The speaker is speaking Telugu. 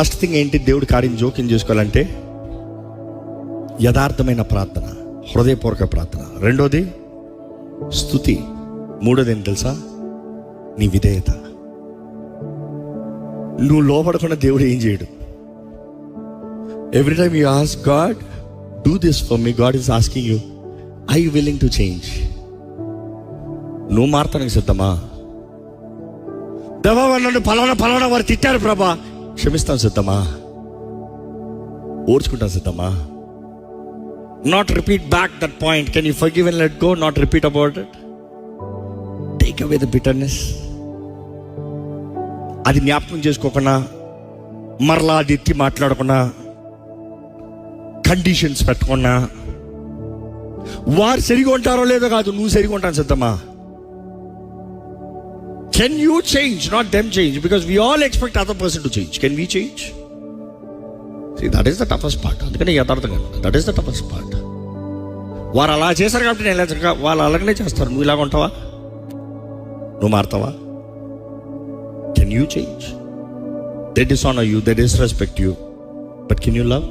ఫస్ట్ థింగ్ ఏంటి దేవుడి కార్యం జోక్యం చేసుకోవాలంటే యథార్థమైన ప్రార్థన హృదయపూర్వక ప్రార్థన. రెండోది స్థుతి మూడోది ఏంటి తెలుసా? నీ విధేయత. నువ్వు లోపడకుండా దేవుడు ఏం చేయడు. Every time you ask God do this for me God is asking you I willing to change నువ్వు మారతానికి సిద్ధమా? దేవా నన్ను పలానా పలానా వారు తిట్టారు ప్రభా. క్షమిస్తాం సిద్ధమా? ఓర్చుకుంటాం సిద్ధమా? Not repeat back that point can you forgive and let go not repeat about it take away the bitterness అది జ్ఞాపకం చేసుకోకుండా మరలా అది ఎత్తి మాట్లాడకుండా కండిషన్స్ పెట్టకుండా వారు సరిగా ఉంటారో లేదో కాదు నువ్వు సరిగా ఉంటాను సిద్ధమా? Can you change not them change because we all expect other person to change can we change that is the toughest part అందుకని యథార్థంగా that is the toughest part వారు అలా చేశారు కాబట్టి నేను ఇలా వాళ్ళు అలాగనే చేస్తారు. నువ్వు ఇలాగ ఉంటావా? నువ్వు మారుతావా? Can you change that is dishonour you that is respect you but can you love